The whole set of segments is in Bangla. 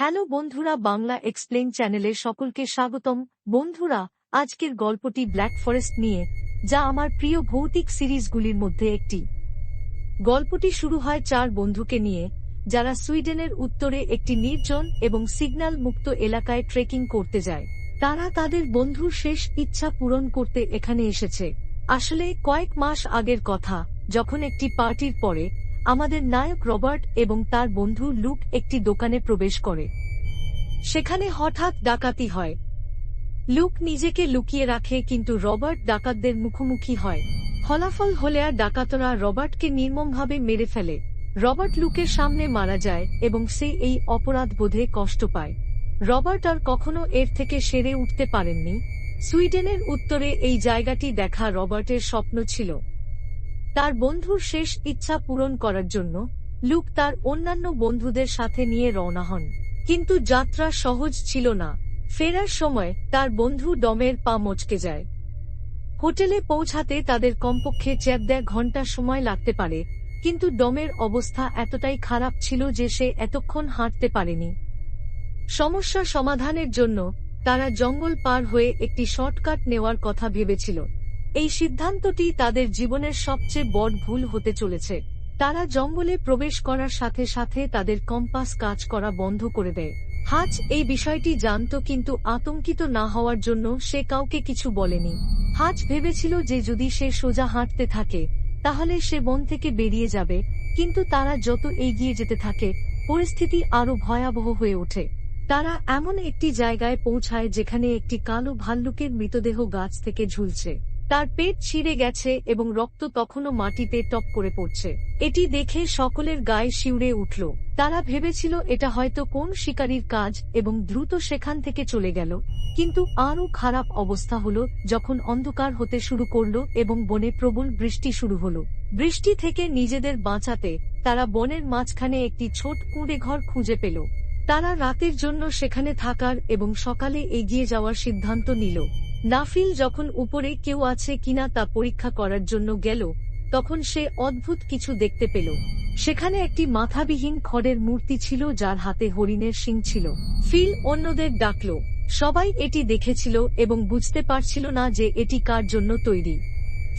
হ্যালো বন্ধুরা, বাংলা এক্সপ্লেন চ্যানেলে সকলকে স্বাগতম। বন্ধুরা, আজকের গল্পটি ব্ল্যাক ফরেস্ট নিয়ে, যা আমার প্রিয় ভৌতিক সিরিজগুলির মধ্যে একটি। গল্পটি শুরু হয় চার বন্ধুকে নিয়ে, যারা সুইডেনের উত্তরে একটি নির্জন এবং সিগন্যাল মুক্ত এলাকায় ট্রেকিং করতে যায়। তারা তাদের বন্ধুর শেষ ইচ্ছা পূরণ করতে এখানে এসেছে। আসলে কয়েক মাস আগের কথা, যখন একটি পার্টির পরে আমাদের নায়ক রবার্ট এবং তার বন্ধু লুক একটি দোকানে প্রবেশ করে। সেখানে হঠাৎ ডাকাতি হয়। লুক নিজেকে লুকিয়ে রাখে কিন্তু রবার্ট ডাকাতদের মুখোমুখি হয়। ফলাফল হলে আর ডাকাতরা রবার্টকে নির্মমভাবে মেরে ফেলে। রবার্ট লুকের সামনে মারা যায় এবং সে এই অপরাধ বোধে কষ্ট পায়। রবার্ট আর কখনো এর থেকে সেরে উঠতে পারেননি। সুইডেনের উত্তরে এই জায়গাটি দেখা রবার্টের স্বপ্ন ছিল। তার বন্ধুর শেষ ইচ্ছা পূরণ করার জন্য লুক তার অন্যান্য বন্ধুদের সাথে নিয়ে রওনা হন। কিন্তু যাত্রা সহজ ছিল না। ফেরার সময় তার বন্ধু ডমের পা মচকে যায়। হোটেলে পৌঁছাতে তাদের কমপক্ষে চ্যাপ দেয় ঘণ্টা সময় লাগতে পারে, কিন্তু ডমের অবস্থা এতটাই খারাপ ছিল যে সে এতক্ষণ হাঁটতে পারেনি। সমস্যা সমাধানের জন্য তারা জঙ্গল পার হয়ে একটি শর্টকাট নেওয়ার কথা ভেবেছিল। এই সিদ্ধান্তটি তাদের জীবনের সবচেয়ে বড় ভুল হতে চলেছে। তারা জঙ্গলে প্রবেশ করার সাথে সাথে তাদের কম্পাস কাজ করা বন্ধ করে দেয়। হাজ, এই বিষয়টি জানত কিন্তু আতঙ্কিত না হওয়ার জন্য সে কাউকে কিছু বলেনি। হাজ ভেবেছিল যে যদি সে সোজা হাঁটতে থাকে, তাহলে সে বন থেকে বেরিয়ে যাবে, কিন্তু তারা যত এগিয়ে যেতে থাকে, পরিস্থিতি আরও ভয়াবহ হয়ে ওঠে। তারা এমন একটি জায়গায় পৌঁছায় যেখানে একটি কালো ভাল্লুকের মৃতদেহ গাছ থেকে ঝুলছে। তার পেট ছিঁড়ে গেছে এবং রক্ত তখনও মাটিতে টপ করে পড়ছে। এটি দেখে সকলের গায়ে শিউরে উঠল। তারা ভেবেছিল এটা হয়তো কোন শিকারীর কাজ এবং দ্রুত সেখান থেকে চলে গেল। কিন্তু আরও খারাপ অবস্থা হল যখন অন্ধকার হতে শুরু করল এবং বনে প্রবল বৃষ্টি শুরু হল। বৃষ্টি থেকে নিজেদের বাঁচাতে তারা বনের মাঝখানে একটি ছোট কুঁড়ে ঘর খুঁজে পেল। তারা রাতের জন্য সেখানে থাকার এবং সকালে এগিয়ে যাওয়ার সিদ্ধান্ত নিল। নাফিল যখন উপরে কেউ আছে কিনা তা পরীক্ষা করার জন্য গেল, তখন সে অদ্ভুত কিছু দেখতে পেল। সেখানে একটি মাথাবিহীন খড়ের মূর্তি ছিল যার হাতে হরিণের শিং ছিল। ফিল অন্যদের ডাকল। সবাই এটি দেখেছিল এবং বুঝতে পারছিল না যে এটি কার জন্য তৈরি।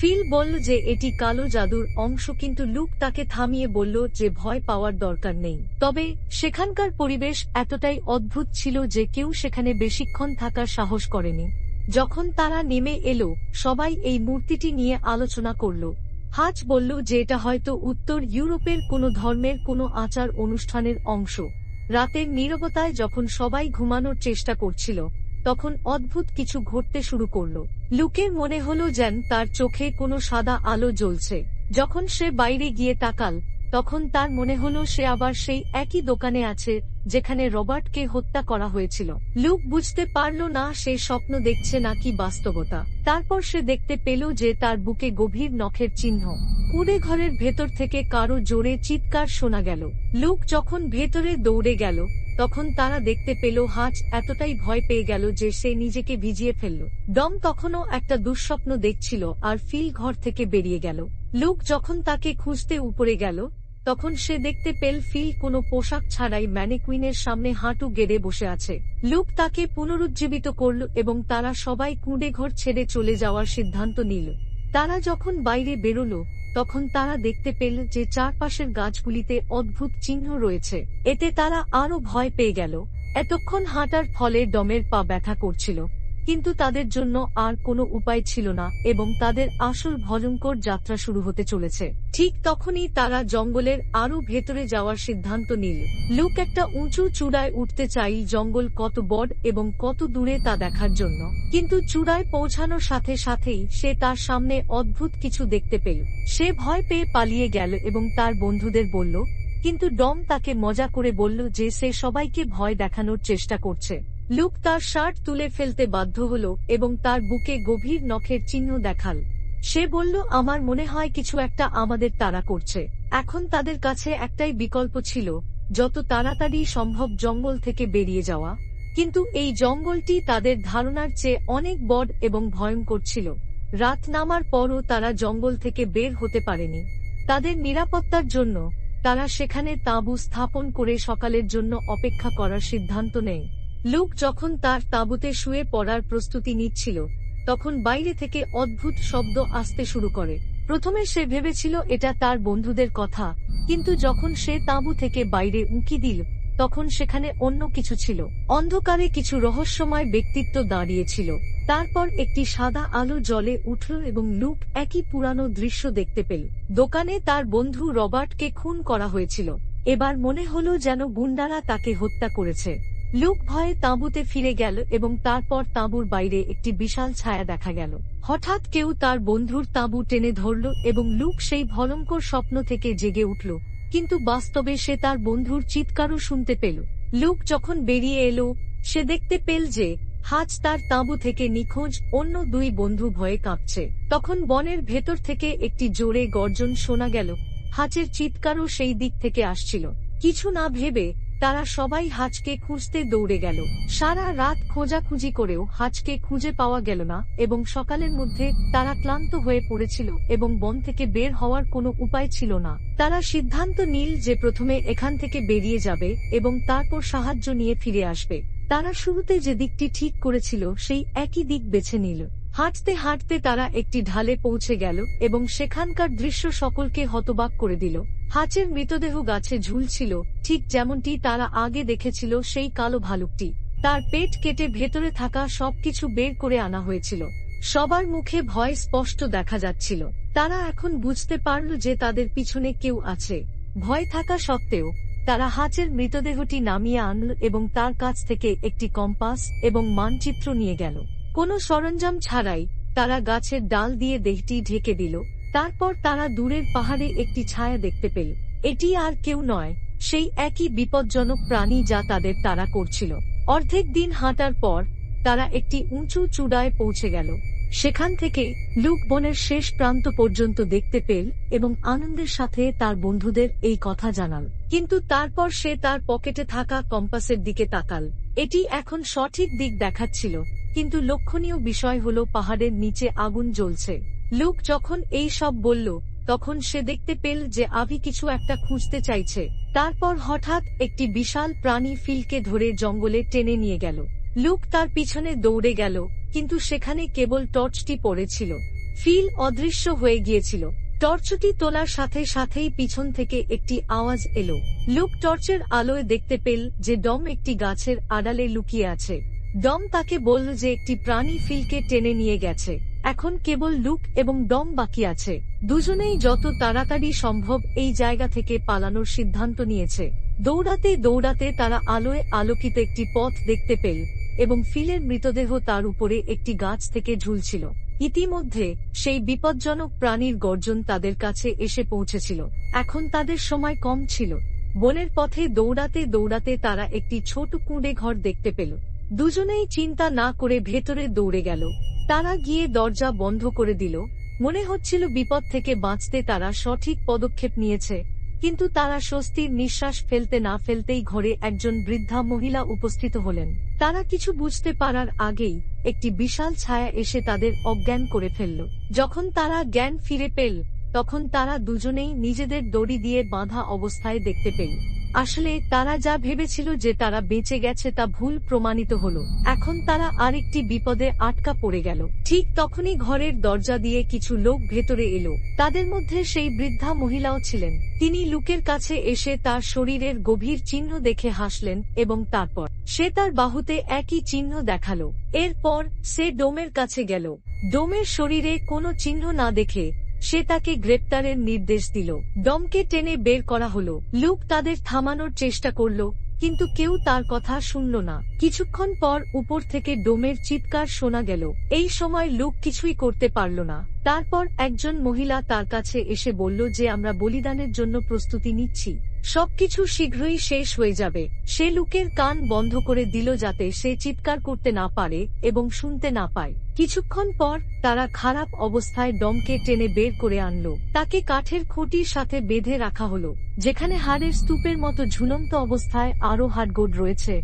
ফিল বলল যে এটি কালো জাদুর অংশ কিন্তু লুক তাকে থামিয়ে বলল যে ভয় পাওয়ার দরকার নেই। তবে সেখানকার পরিবেশ এতটাই অদ্ভুত ছিল যে কেউ সেখানে বেশিক্ষণ থাকার সাহস করেনি। যখন তারা নেমে এলো, সবাই এই মূর্তিটি নিয়ে আলোচনা করল। হাজ বলল যে এটা হয়তো উত্তর ইউরোপের কোনো ধর্মের কোনো আচার অনুষ্ঠানের অংশ। রাতের নীরবতায় যখন সবাই ঘুমানোর চেষ্টা করছিল, তখন অদ্ভুত কিছু ঘটতে শুরু করল। লুকের মনে হলো যেন তার চোখে কোনো সাদা আলো জ্বলছে। যখন সে বাইরে গিয়ে তাকাল তখন তার মনে হলো সে আবার সেই একই দোকানে আছে, যেখানে রবার্টকে হত্যা করা হয়েছিল। লুক বুঝতে পারল না সে স্বপ্ন দেখছে নাকি বাস্তবতা। তারপর সে দেখতে পেল যে তার বুকে গভীর নখের চিহ্ন। কুড়ে ঘরের ভেতর থেকে কারও জোরে চিৎকার শোনা গেল। লুক যখন ভেতরে দৌড়ে গেল, তখন তারা দেখতে পেল হাঁচ এতটাই ভয় পেয়ে গেল যে সে নিজেকে ভিজিয়ে ফেলল। ডম তখনও একটা দুঃস্বপ্ন দেখছিল আর ফিল ঘর থেকে বেরিয়ে গেল। লুক যখন তাকে খুঁজতে উপরে গেল, তখন সে দেখতে পেল ফিল কোনো পোশাক ছাড়াই ম্যানেকুইনের সামনে হাঁটু গেড়ে বসে আছে। লুক তাকে পুনরুজ্জীবিত করল এবং তারা সবাই কুঁড়ে ঘর ছেড়ে চলে যাওয়ার সিদ্ধান্ত নিল। তারা যখন বাইরে বেরোল, তখন তারা দেখতে পেল যে চারপাশের গাছগুলিতে অদ্ভুত চিহ্ন রয়েছে। এতে তারা আরও ভয় পেয়ে গেল। এতক্ষণ হাঁটার ফলে ডমের পা ব্যথা করছিল। কিন্তু তাদের জন্য আর কোনো উপায় ছিল না এবং তাদের আসল ভয়ঙ্কর যাত্রা শুরু হতে চলেছে। ঠিক তখনই তারা জঙ্গলের আরও ভেতরে যাওয়ার সিদ্ধান্ত নিল। লুক একটা উঁচু চূড়ায় উঠতে চাই জঙ্গল কত বড় এবং কত দূরে তা দেখার জন্য। কিন্তু চূড়ায় পৌঁছানোর সাথে সাথেই সে তার সামনে অদ্ভুত কিছু দেখতে পেল। সে ভয় পেয়ে পালিয়ে গেল এবং তার বন্ধুদের বলল, কিন্তু ডম তাকে মজা করে বলল যে সে সবাইকে ভয় দেখানোর চেষ্টা করছে। লুক তার শার্ট তুলে ফেলতে বাধ্য হল এবং তার বুকে গভীর নখের চিহ্ন দেখাল। সে বলল, আমার মনে হয় কিছু একটা আমাদের তাড়া করছে। এখন তাদের কাছে একটাই বিকল্প ছিল, যত তাড়াতাড়ি সম্ভব জঙ্গল থেকে বেরিয়ে যাওয়া। কিন্তু এই জঙ্গলটি তাদের ধারণার চেয়ে অনেক বড় এবং ভয়ঙ্কর ছিল। রাত নামার পরও তারা জঙ্গল থেকে বের হতে পারেনি। তাদের নিরাপত্তার জন্য তারা সেখানে তাঁবু স্থাপন করে সকালের জন্য অপেক্ষা করার সিদ্ধান্ত নেয়। লুক যখন তার তাঁবুতে শুয়ে পড়ার প্রস্তুতি নিচ্ছিল, তখন বাইরে থেকে অদ্ভুত শব্দ আসতে শুরু করে। প্রথমে সে ভেবেছিল এটা তার বন্ধুদের কথা, কিন্তু যখন সে তাঁবু থেকে বাইরে উঁকি দিল, তখন সেখানে অন্য কিছু ছিল। অন্ধকারে কিছু রহস্যময় ব্যক্তিত্ব দাঁড়িয়েছিল। তারপর একটি সাদা আলো জলে উঠল এবং লুক একই পুরানো দৃশ্য দেখতে পেল। দোকানে তার বন্ধু রবার্টকে খুন করা হয়েছিল। এবার মনে হলো যেন গুন্ডারা তাকে হত্যা করেছে। লুক ভয়ে তাঁবুতে ফিরে গেল এবং তারপর তাঁবুর বাইরে একটি বিশাল ছায়া দেখা গেল। হঠাৎ কেউ তার বন্ধুর তাঁবু টেনে ধরল এবং লুক সেই ভয়ঙ্কর স্বপ্ন থেকে জেগে উঠল। কিন্তু বাস্তবে সে তার বন্ধুর চিৎকারও শুনতে পেল। লুক যখন বেরিয়ে এলো, সে দেখতে পেল যে হাজ তার তাঁবু থেকে নিখোঁজ অন্য দুই বন্ধু ভয়ে কাঁপছে। তখন বনের ভেতর থেকে একটি জোরে গর্জন শোনা গেল। হাজের চিৎকারও সেই দিক থেকে আসছিল। কিছু না ভেবে তারা সবাই হাজকে খুঁজতে দৌড়ে গেল। সারা রাত খোঁজাখুঁজি করেও হাজকে খুঁজে পাওয়া গেল না এবং সকালের মধ্যে তারা ক্লান্ত হয়ে পড়েছিল এবং বন থেকে বের হওয়ার কোনো উপায় ছিল না। তারা সিদ্ধান্ত নিল যে প্রথমে এখান থেকে বেরিয়ে যাবে এবং তারপর সাহায্য নিয়ে ফিরে আসবে। তারা শুরুতে যে দিকটি ঠিক করেছিল সেই একই দিক বেছে নিল। হাঁটতে হাঁটতে তারা একটি ঢালে পৌঁছে গেল এবং সেখানকার দৃশ্য সকলকে হতবাক করে দিল। হাঁচের মৃতদেহ গাছে ঝুলছিল, ঠিক যেমনটি তারা আগে দেখেছিল সেই কালো ভালুকটি। তার পেট কেটে ভেতরে থাকা সবকিছু বের করে আনা হয়েছিল। সবার মুখে ভয় স্পষ্ট দেখা যাচ্ছিল। তারা এখন বুঝতে পারল যে তাদের পিছনে কেউ আছে। ভয় থাকা সত্ত্বেও, তারা হাঁচের মৃতদেহটি নামিয়ে আনল এবং তার কাছ থেকে একটি কম্পাস এবং মানচিত্র নিয়ে গেল। কোনো সরঞ্জাম ছাড়াই তারা গাছের ডাল দিয়ে দেহটি ঢেকে দিল। তারপর তারা দূরের পাহাড়ে একটি ছায়া দেখতে পেল। এটি আর কেউ নয়, সেই একই বিপজ্জনক প্রাণী যা তাদের তারা করছিল। অর্ধেক দিন হাঁটার পর, তারা একটি উঁচু চূড়ায় পৌঁছে গেল। সেখান থেকে লুক বনের শেষ প্রান্ত পর্যন্ত দেখতে পেল এবং আনন্দের সাথে তার বন্ধুদের এই কথা জানাল। কিন্তু তারপর সে তার পকেটে থাকা কম্পাসের দিকে তাকাল। এটি এখন সঠিক দিক দেখাচ্ছিল, কিন্তু লক্ষণীয় বিষয় হল পাহাড়ের নিচে আগুন জ্বলছে। লুক যখন এই সব বলল, তখন সে দেখতে পেল যে আভি কিছু একটা খুঁজতে চাইছে। তারপর হঠাৎ একটি বিশাল প্রাণী ফিলকে ধরে জঙ্গলে টেনে নিয়ে গেল। লুক তার পিছনে দৌড়ে গেল, কিন্তু সেখানে কেবল টর্চটি পড়েছিল। ফিল অদৃশ্য হয়ে গিয়েছিল। টর্চটি তোলার সাথে সাথেই পিছন থেকে একটি আওয়াজ এলো। লুক টর্চের আলোয় দেখতে পেল যে ডম একটি গাছের আড়ালে লুকিয়ে আছে। ডম তাকে বলল যে একটি প্রাণী ফিলকে টেনে নিয়ে গেছে। এখন কেবল লুক এবং ডম বাকি আছে। দুজনেই যত তাড়াতাড়ি সম্ভব এই জায়গা থেকে পালানোর সিদ্ধান্ত নিয়েছে। দৌড়াতে দৌড়াতে তারা আলোয় আলোকিত একটি পথ দেখতে পেল এবং ফিলের মৃতদেহ তার উপরে একটি গাছ থেকে ঝুলছিল। ইতিমধ্যে সেই বিপজ্জনক প্রাণীর গর্জন তাদের কাছে এসে পৌঁছেছিল। এখন তাদের সময় কম ছিল। বনের পথে দৌড়াতে দৌড়াতে তারা একটি ছোট কুঁড়ে ঘর দেখতে পেল। দুজনেই চিন্তা না করে ভেতরে দৌড়ে গেল। তারা গিয়ে দরজা বন্ধ করে দিল। মনে হচ্ছিল বিপদ থেকে বাঁচতে তারা সঠিক পদক্ষেপ নিয়েছে, কিন্তু তারা স্বস্তির নিঃশ্বাস ফেলতে না ফেলতেই ঘরে একজন বৃদ্ধা মহিলা উপস্থিত হলেন। তারা কিছু বুঝতে পারার আগেই একটি বিশাল ছায়া এসে তাদের অজ্ঞান করে ফেলল। যখন তারা জ্ঞান ফিরে পেল, তখন তারা দুজনেই নিজেদের দড়ি দিয়ে বাঁধা অবস্থায় দেখতে পেল। আসলে তারা যা ভেবেছিল যে তারা বেঁচে গেছে তা ভুল প্রমাণিত হলো। এখন তারা আরেকটি বিপদে আটকা পড়ে গেল। ঠিক তখনই ঘরের দরজা দিয়ে কিছু লোক ভেতরে এলো। তাদের মধ্যে সেই বৃদ্ধা মহিলাও ছিলেন। তিনি লুকের কাছে এসে তার শরীরের গভীর চিহ্ন দেখে হাসলেন এবং তারপর সে তার বাহুতে একই চিহ্ন দেখাল। এরপর সে ডোমের কাছে গেল। ডোমের শরীরে কোনো চিহ্ন না দেখে সে তাকে গ্রেপ্তারের নির্দেশ দিল। ডমকে টেনে বের করা হল। লুক তাদের থামানোর চেষ্টা করল, কিন্তু কেউ তার কথা শুনল না। কিছুক্ষণ পর উপর থেকে ডোমের চিৎকার শোনা গেল। এই সময় লোক কিছুই করতে পারল না। তারপর একজন মহিলা তার কাছে এসে বলল যে, আমরা বলিদানের জন্য প্রস্তুতি নিচ্ছি। সবকিছু শীঘ্রই শেষ হয়ে যাবে। সে লুকের কান বন্ধ করে দিল যাতে সে চিৎকার করতে না পারে এবং শুনতে না পায়। কিছুক্ষণ পর তারা খারাপ অবস্থায় ডমকে টেনে বের করে আনলো। তাকে কাঠের খুঁটির সাথে বেঁধে রাখা হলো, যেখানে হাড়ের স্তূপের মতো ঝুলন্ত অবস্থায় আরও হাড়গোড় রয়েছে।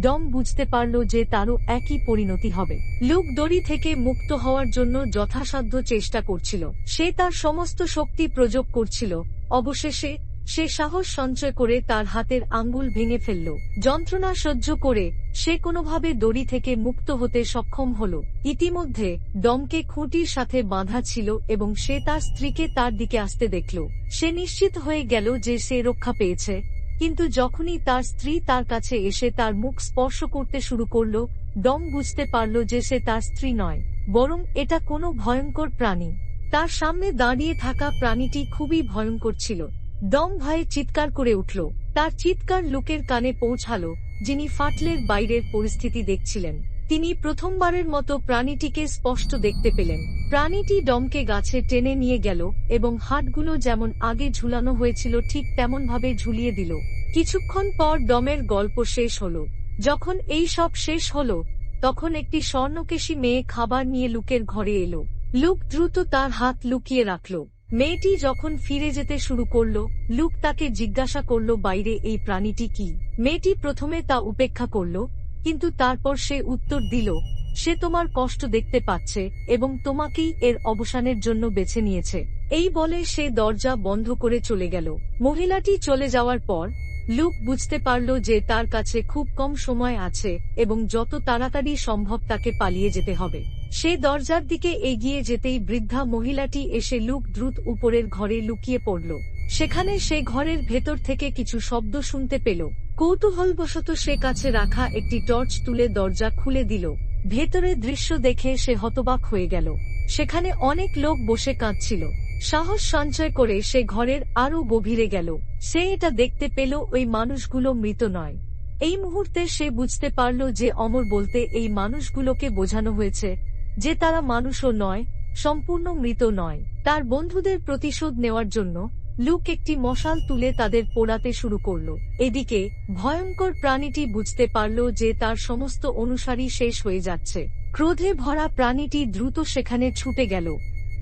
ডম বুঝতে পারল যে তারও একই পরিণতি হবে। লুক দড়ি থেকে মুক্ত হওয়ার জন্য যথাসাধ্য চেষ্টা করছিল। সে তার সমস্ত শক্তি প্রযোগ করছিল। অবশেষে সে সাহস সঞ্চয় করে তার হাতের আঙ্গুল ভেঙে ফেলল। যন্ত্রণা সহ্য করে সে কোনোভাবে দড়ি থেকে মুক্ত হতে সক্ষম হল। ইতিমধ্যে ডমকে খুঁটির সাথে বাঁধা ছিল এবং সে তার স্ত্রীকে তার দিকে আসতে দেখল। সে নিশ্চিত হয়ে গেল যে সে রক্ষা পেয়েছে। কিন্তু যখনই তার স্ত্রী তার কাছে এসে তার মুখ স্পর্শ করতে শুরু করল ডম বুঝতে পারল যে সে তার স্ত্রী নয়, বরং এটা কোনো ভয়ঙ্কর প্রাণী। তার সামনে দাঁড়িয়ে থাকা প্রাণীটি খুবই ভয়ঙ্কর ছিল। ডম ভয়ে চিৎকার করে উঠল। তার চিৎকার লোকের কানে পৌঁছালো, যিনি ফাটলের বাইরের পরিস্থিতি দেখছিলেন। তিনি প্রথমবারের মতো প্রাণীটিকে স্পষ্ট দেখতে পেলেন। প্রাণীটি ডমকে গাছে টেনে নিয়ে গেল এবং হাটগুলো যেমন আগে ঝুলানো হয়েছিল ঠিক তেমনভাবে ঝুলিয়ে দিল। কিছুক্ষণ পর ডমের গল্প শেষ হল। যখন এই সব শেষ হল, তখন একটি স্বর্ণকেশী মেয়ে খাবার নিয়ে লুকের ঘরে এলো। লুক দ্রুত তার হাত লুকিয়ে রাখল। মেয়েটি যখন ফিরে যেতে শুরু করল, লুক তাকে জিজ্ঞাসা করল, বাইরে এই প্রাণীটি কি? মেয়েটি প্রথমে তা উপেক্ষা করল, কিন্তু তারপর সে উত্তর দিল, সে তোমার কষ্ট দেখতে পাচ্ছে এবং তোমাকেই এর অবসানের জন্য বেছে নিয়েছে। এই বলে সে দরজা বন্ধ করে চলে গেল। মহিলাটি চলে যাওয়ার পর, লুক বুঝতে পারল যে তার কাছে খুব কম সময় আছে এবং যত তাড়াতাড়ি সম্ভব তাকে পালিয়ে যেতে হবে। সে দরজার দিকে এগিয়ে যেতেই বৃদ্ধা মহিলাটি এসে লুক দ্রুত উপরের ঘরে লুকিয়ে পড়ল। সেখানে সে ঘরের ভেতর থেকে কিছু শব্দ শুনতে পেল। কৌতূহলবশত সে কাছে রাখা একটি টর্চ তুলে দরজা খুলে দিল। ভেতরে দৃশ্য দেখে সে হতবাক হয়ে গেল। সেখানে অনেক লোক বসে কাঁদছিল। সাহস সঞ্চয় করে সে ঘরের আরও গভীরে গেল। সে এটা দেখতে পেল ওই মানুষগুলো মৃত নয়। এই মুহূর্তে সে বুঝতে পারল যে অমর বলতে এই মানুষগুলোকে বোঝানো হয়েছে। যে তারা মানুষও নয়, সম্পূর্ণ মৃত নয়। তার বন্ধুদের প্রতিশোধ নেওয়ার জন্য লুক একটি মশাল তুলে তাদের পোড়াতে শুরু করল। এদিকে ভয়ঙ্কর প্রাণীটি বুঝতে পারল যে তার সমস্ত অনুসারী শেষ হয়ে যাচ্ছে। ক্রোধে ভরা প্রাণীটি দ্রুত সেখানে ছুটে গেল।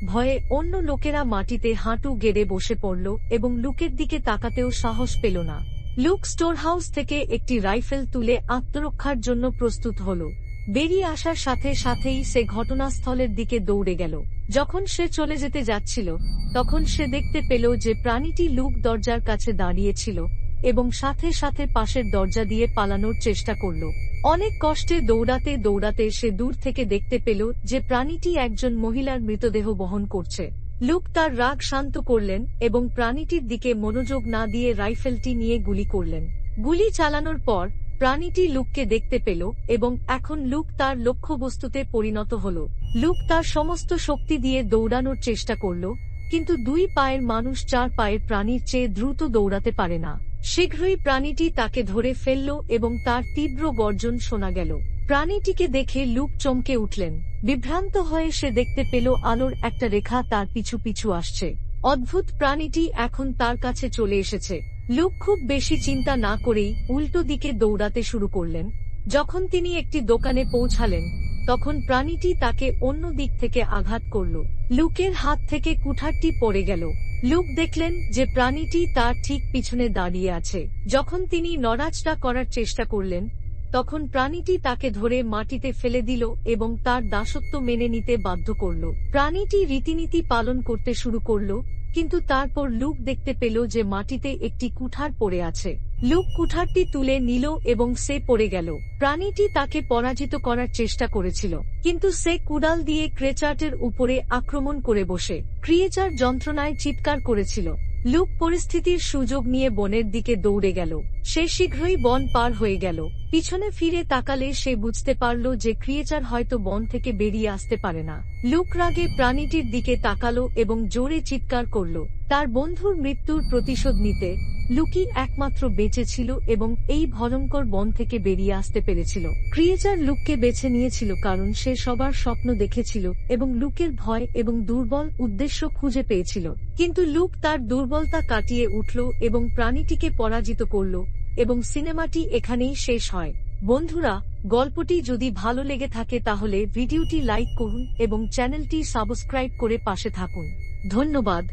ভয়ে অন্য লোকেরা মাটিতে হাঁটু গেড়ে বসে পড়ল এবং লুকের দিকে তাকাতেও সাহস পেল না। লুক স্টোর হাউস থেকে একটি রাইফেল তুলে আত্মরক্ষার জন্য প্রস্তুত হল। বেরিয়ে আসার সাথে সাথেই সে ঘটনাস্থলের দিকে দৌড়ে গেল। যখন সে চলে যেতে যাচ্ছিল, তখন সে দেখতে পেল যে প্রাণীটি লুক দরজার কাছে দাঁড়িয়েছিল এবং সাথে সাথে পাশের দরজা দিয়ে পালানোর চেষ্টা করল। অনেক কষ্টে দৌড়াতে দৌড়াতে সে দূর থেকে দেখতে পেল যে প্রাণীটি একজন মহিলার মৃতদেহ বহন করছে। লুক তার রাগ শান্ত করলেন এবং প্রাণীটির দিকে মনোযোগ না দিয়ে রাইফেলটি নিয়ে গুলি করলেন। গুলি চালানোর পর প্রাণীটি লুককে দেখতে পেল এবং এখন লুক তার লক্ষ্যবস্তুতে পরিণত হল। লুক তার সমস্ত শক্তি দিয়ে দৌড়ানোর চেষ্টা করল, কিন্তু দুই পায়ের মানুষ চার পায়ের প্রাণীর চেয়ে দ্রুত দৌড়াতে পারে না। শীঘ্রই প্রাণীটি তাকে ধরে ফেলল এবং তার তীব্র গর্জন শোনা গেল। প্রাণীটিকে দেখে লুক চমকে উঠলেন। বিভ্রান্ত হয়ে সে দেখতে পেল আলোর একটা রেখা তার পিছু পিছু আসছে। অদ্ভুত প্রাণীটি এখন তার কাছে চলে এসেছে। লুক খুব বেশি চিন্তা না করেই উল্টো দিকে দৌড়াতে শুরু করলেন। যখন তিনি একটি দোকানে পৌঁছালেন, তখন প্রাণীটি তাকে অন্য দিক থেকে আঘাত করল। লুকের হাত থেকে কুঠারটি পড়ে গেল। লুক দেখলেন যে প্রাণীটি তার ঠিক পিছনে দাঁড়িয়ে আছে। যখন তিনি নড়াচড়া করার চেষ্টা করলেন, তখন প্রাণীটি তাকে ধরে মাটিতে ফেলে দিল এবং তার দাসত্ব মেনে নিতে বাধ্য করল। প্রাণীটি রীতিনীতি পালন করতে শুরু করল কিন্তু তারপর লুক দেখতে পেল যে মাটিতে একটি কুঠার পড়ে আছে। লুক কুঠারটি তুলে নিল এবং সে পড়ে গেল। প্রাণীটি তাকে পরাজিত করার চেষ্টা করেছিল, কিন্তু সে কুড়াল দিয়ে ক্রেচার্টের উপরে আক্রমণ করে বসে। ক্রিয়েচার যন্ত্রণায় চিৎকার করেছিল। লুক পরিস্থিতির সুযোগ নিয়ে বনের দিকে দৌড়ে গেল। সে শীঘ্রই বন পার হয়ে গেল। পিছনে ফিরে তাকালে সে বুঝতে পারল যে ক্রিয়েচার হয়তো বন থেকে বেরিয়ে আসতে পারে না। লুক রাগে প্রাণীটির দিকে তাকালো এবং জোরে চিৎকার করল। তার বন্ধুর মৃত্যুর প্রতিশোধ নিতে লুকি একমাত্র বেঁচে ছিল এবং এই ভয়ঙ্কর বন থেকে বেরিয়ে আসতে পেরেছিল। ক্রিয়েচার লুককে বেছে নিয়েছিল কারণ সে সবার স্বপ্ন দেখেছিল এবং লুকের ভয় এবং দুর্বল উদ্দেশ্য খুঁজে পেয়েছিল। কিন্তু লুক তার দুর্বলতা কাটিয়ে উঠল এবং প্রাণীটিকে পরাজিত করল এবং সিনেমাটি এখানেই শেষ হয়। বন্ধুরা, গল্পটি যদি ভালো লেগে থাকে তাহলে ভিডিওটি লাইক করুন এবং চ্যানেলটি সাবস্ক্রাইব করে পাশে থাকুন। ধন্যবাদ।